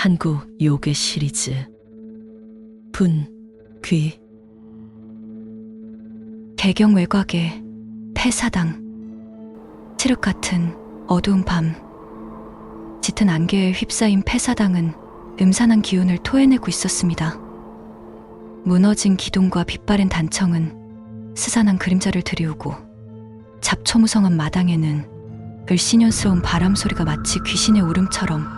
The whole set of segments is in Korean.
한국 요괴 시리즈. 분, 귀. 개경 외곽의 폐사당. 칠흑 같은 어두운 밤. 짙은 안개에 휩싸인 폐사당은 음산한 기운을 토해내고 있었습니다. 무너진 기둥과 빛바랜 단청은 스산한 그림자를 드리우고 잡초무성한 마당에는 을씨년스러운 바람 소리가 마치 귀신의 울음처럼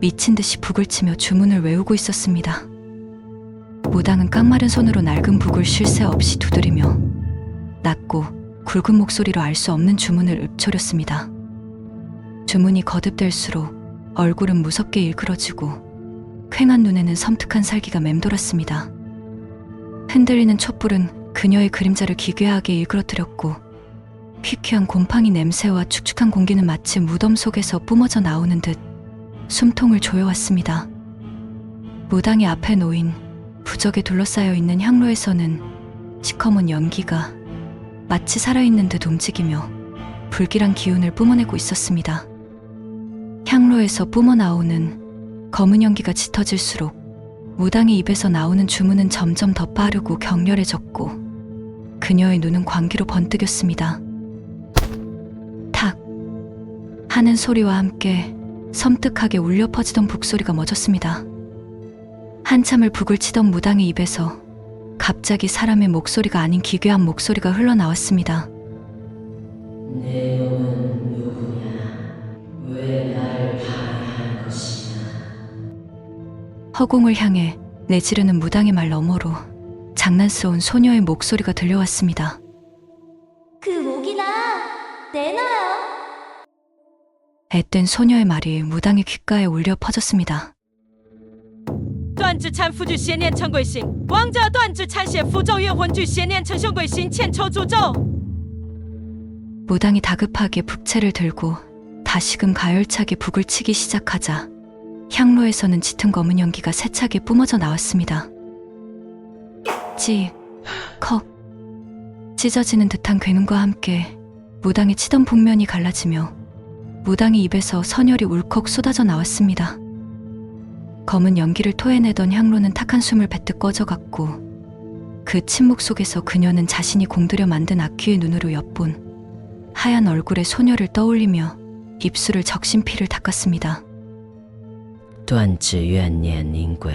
미친 듯이 북을 치며 주문을 외우고 있었습니다. 무당은 깡마른 손으로 낡은 북을 쉴 새 없이 두드리며 낮고 굵은 목소리로 알 수 없는 주문을 읊조렸습니다. 주문이 거듭될수록 얼굴은 무섭게 일그러지고 퀭한 눈에는 섬뜩한 살기가 맴돌았습니다. 흔들리는 촛불은 그녀의 그림자를 기괴하게 일그러뜨렸고 퀴퀴한 곰팡이 냄새와 축축한 공기는 마치 무덤 속에서 뿜어져 나오는 듯 숨통을 조여왔습니다. 무당이 앞에 놓인 부적에 둘러싸여 있는 향로에서는 시커먼 연기가 마치 살아있는 듯 움직이며 불길한 기운을 뿜어내고 있었습니다. 향로에서 뿜어나오는 검은 연기가 짙어질수록 무당의 입에서 나오는 주문은 점점 더 빠르고 격렬해졌고 그녀의 눈은 광기로 번뜩였습니다. 탁 하는 소리와 함께 섬뜩하게 울려 퍼지던 북소리가 멎었습니다. 한참을 북을 치던 무당의 입에서 갑자기 사람의 목소리가 아닌 기괴한 목소리가 흘러나왔습니다. 내 놈은 누구냐? 왜 나를 방해하는 것이냐? 허공을 향해 내지르는 무당의 말 너머로 장난스러운 소녀의 목소리가 들려왔습니다. 그 목이나 내놔요. 앳된 소녀의 말이 무당의 귓가에 울려 퍼졌습니다. 断指禅符具邪念成鬼形，亡者断指禅血符咒怨魂具邪念成凶鬼形，欠抽诅咒。 무당이 다급하게 북채를 들고 다시금 가열차게 북을 치기 시작하자 향로에서는 짙은 검은 연기가 세차게 뿜어져 나왔습니다. 찌, 컥, 찢어지는 듯한 괴능과 함께 무당이 치던 북면이 갈라지며 무당의 입에서 선혈이 울컥 쏟아져 나왔습니다. 검은 연기를 토해내던 향로는 탁한 숨을 뱉듯 꺼져갔고 그 침묵 속에서 그녀는 자신이 공들여 만든 악귀의 눈으로 엿본 하얀 얼굴에 소녀를 떠올리며 입술을 적신 피를 닦았습니다. 断指怨念灵鬼，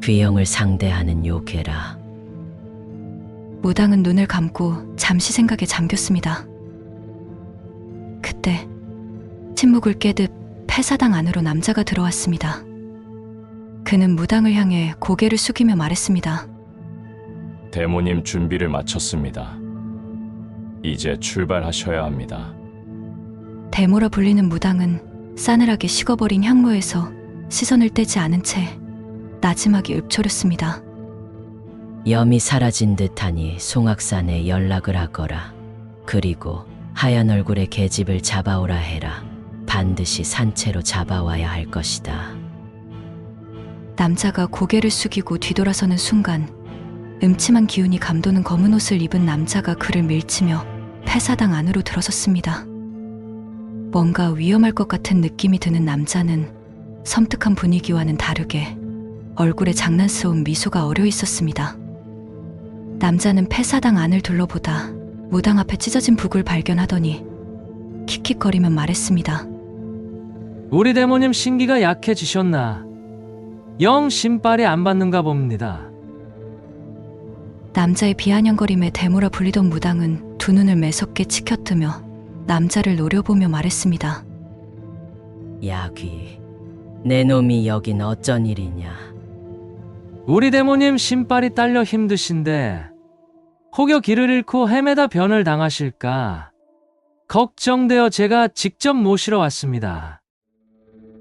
귀영을 상대하는 요괴라. 무당은 눈을 감고 잠시 생각에 잠겼습니다. 그때 침묵을 깨듯 폐사당 안으로 남자가 들어왔습니다. 그는 무당을 향해 고개를 숙이며 말했습니다. 대모님 준비를 마쳤습니다. 이제 출발하셔야 합니다. 대모라 불리는 무당은 싸늘하게 식어버린 향로에서 시선을 떼지 않은 채 나지막이 읊조렸습니다. 염이 사라진 듯하니 송악산에 연락을 하거라. 그리고 하얀 얼굴의 계집을 잡아오라 해라. 반드시 산채로 잡아와야 할 것이다. 남자가 고개를 숙이고 뒤돌아서는 순간 음침한 기운이 감도는 검은 옷을 입은 남자가 그를 밀치며 폐사당 안으로 들어섰습니다. 뭔가 위험할 것 같은 느낌이 드는 남자는 섬뜩한 분위기와는 다르게 얼굴에 장난스러운 미소가 어려 있었습니다. 남자는 폐사당 안을 둘러보다 무당 앞에 찢어진 북을 발견하더니 킥킥거리며 말했습니다. 우리 대모님 신기가 약해지셨나? 영 신발이 안 받는가 봅니다. 남자의 비아냥거림에 대모라 불리던 무당은 두 눈을 매섭게 치켜뜨며 남자를 노려보며 말했습니다. 야귀, 내 놈이 여긴 어쩐 일이냐? 우리 대모님 신발이 딸려 힘드신데 혹여 길을 잃고 헤매다 변을 당하실까 걱정되어 제가 직접 모시러 왔습니다.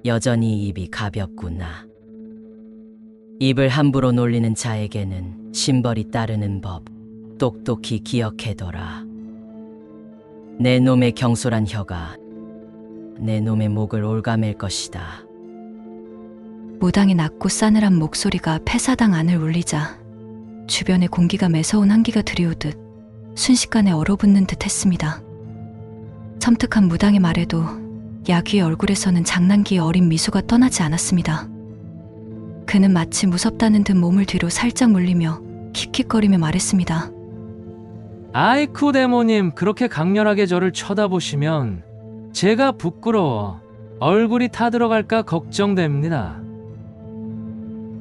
여전히 입이 가볍구나. 입을 함부로 놀리는 자에게는 심벌이 따르는 법 똑똑히 기억해둬라. 내 놈의 경솔한 혀가 내 놈의 목을 올가맬 것이다. 무당의 낮고 싸늘한 목소리가 폐사당 안을 울리자 주변의 공기가 매서운 한기가 들이우듯 순식간에 얼어붙는 듯 했습니다. 섬뜩한 무당의 말에도 야귀의 얼굴에서는 장난기의 어린 미소가 떠나지 않았습니다. 그는 마치 무섭다는 듯 몸을 뒤로 살짝 물리며 킥킥거리며 말했습니다. 아이쿠 데모님 그렇게 강렬하게 저를 쳐다보시면 제가 부끄러워 얼굴이 타들어갈까 걱정됩니다.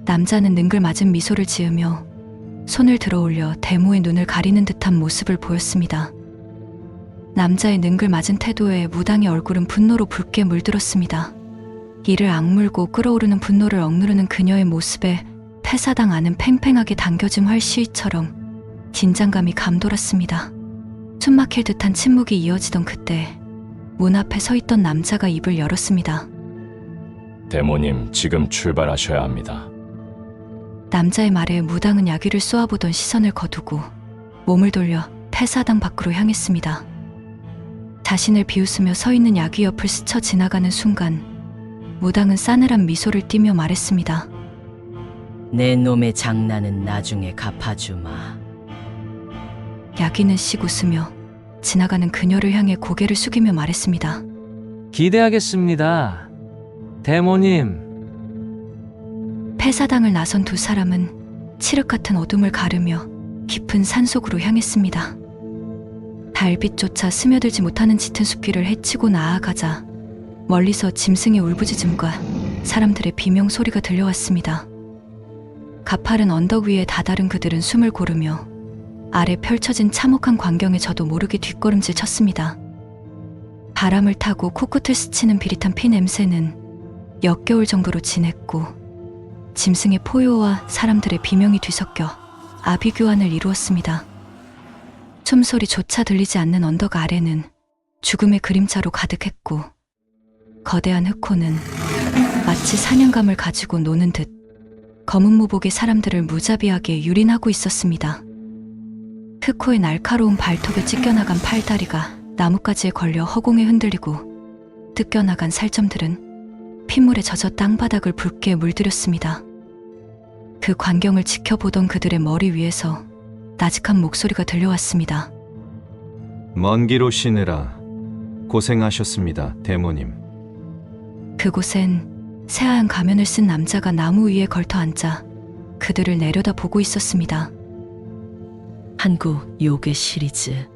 남자는 능글맞은 미소를 지으며 손을 들어 올려 데모의 눈을 가리는 듯한 모습을 보였습니다. 남자의 능글맞은 태도에 무당의 얼굴은 분노로 붉게 물들었습니다. 이를 악물고 끓어오르는 분노를 억누르는 그녀의 모습에 폐사당 안은 팽팽하게 당겨진 활시위처럼 긴장감이 감돌았습니다. 숨막힐 듯한 침묵이 이어지던 그때 문 앞에 서 있던 남자가 입을 열었습니다. 대모님, 지금 출발하셔야 합니다. 남자의 말에 무당은 야귀를 쏘아보던 시선을 거두고 몸을 돌려 폐사당 밖으로 향했습니다. 자신을 비웃으며 서 있는 야귀 옆을 스쳐 지나가는 순간 무당은 싸늘한 미소를 띠며 말했습니다. 내 놈의 장난은 나중에 갚아주마. 야귀는 씩 웃으며 지나가는 그녀를 향해 고개를 숙이며 말했습니다. 기대하겠습니다. 데모님 폐사당을 나선 두 사람은 칠흑 같은 어둠을 가르며 깊은 산속으로 향했습니다. 달빛조차 스며들지 못하는 짙은 숲길을 헤치고 나아가자 멀리서 짐승의 울부짖음과 사람들의 비명 소리가 들려왔습니다. 가파른 언덕 위에 다다른 그들은 숨을 고르며 아래 펼쳐진 참혹한 광경에 저도 모르게 뒷걸음질 쳤습니다. 바람을 타고 코끝을 스치는 비릿한 피 냄새는 역겨울 정도로 진했고 짐승의 포효와 사람들의 비명이 뒤섞여 아비규환을 이루었습니다. 숨소리조차 들리지 않는 언덕 아래는 죽음의 그림자로 가득했고 거대한 흑호는 마치 사냥감을 가지고 노는 듯 검은 무복의 사람들을 무자비하게 유린하고 있었습니다. 흑호의 날카로운 발톱에 찢겨나간 팔다리가 나뭇가지에 걸려 허공에 흔들리고 뜯겨나간 살점들은 핏물에 젖어 땅바닥을 붉게 물들였습니다. 그 광경을 지켜보던 그들의 머리 위에서 나직한 목소리가 들려왔습니다. 먼 길 오시느라 고생하셨습니다, 대모님. 그곳엔 새하얀 가면을 쓴 남자가 나무 위에 걸터 앉아 그들을 내려다 보고 있었습니다. 한국 요괴 시리즈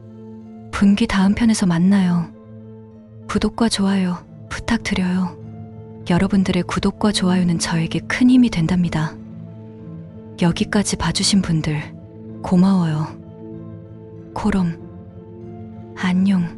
분기 다음 편에서 만나요. 구독과 좋아요 부탁드려요. 여러분들의 구독과 좋아요는 저에게 큰 힘이 된답니다. 여기까지 봐주신 분들 고마워요. 코롬 안녕.